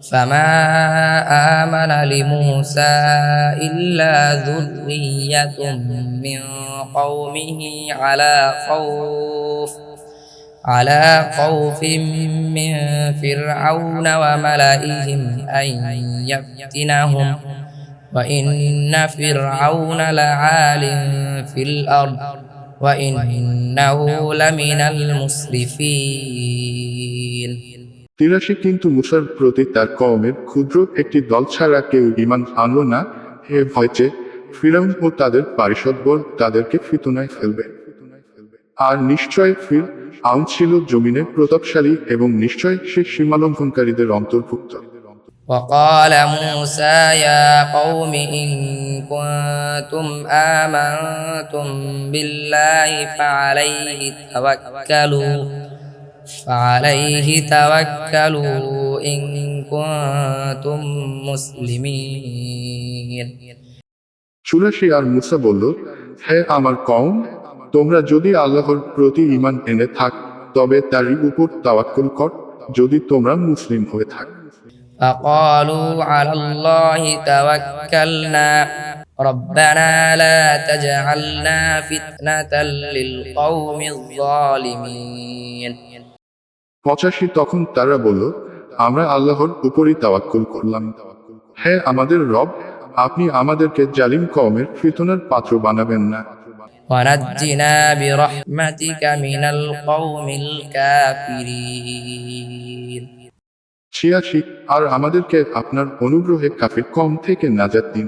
فما آمن لموسى إلا ذرية من قومه على خوف على خوف من فرعون وملئهم أن يفتنهم. وإن فرعون لعال في الأرض وإنه لمن المسرفين. তিরাশি কিন্তু মুসার প্রতি তার কওমের ক্ষুদ্র একটি দল ছাড়া কেউ ইমান আনল না হে ভয় যে ফিরাউন ও তাদের পারিষদবর তাদেরকে ফিতুনায় ফেলবে আর নিশ্চয় ফির আউন ছিল জমিনে প্রতাপশালী এবং নিশ্চয় সে সীমালঙ্ঘনকারীদের অন্তর্ভুক্ত وقال موسى يا قوم إن كنتم آمنتم بالله فعليه توكلوا فعليه توكلوا إن كنتم مسلمين চুরাশি আর মুসা বলল হে আমার কওম তোমরা যদি আল্লাহর প্রতি ইমান এনে থাক তবে তারই উপর তাওয়াক্কুল কর যদি তোমরা মুসলিম হয়ে থাক فقالوا على الله توكلنا ربنا لا تجعلنا فتنة للقوم الظالمين পঁচাশি তখন তারা বলল আমরা আল্লাহর উপরই তাওয়াক্কুল করলাম হে আমাদের রব আপনি আমাদেরকে জালিম কওমের ফিতনার পাত্র বানাবেন না ونجنا برحمتك من القوم الكافرين ছিয়াশি আর আমাদেরকে আপনার অনুগ্রহে কাফির কম থেকে নাজাত দিন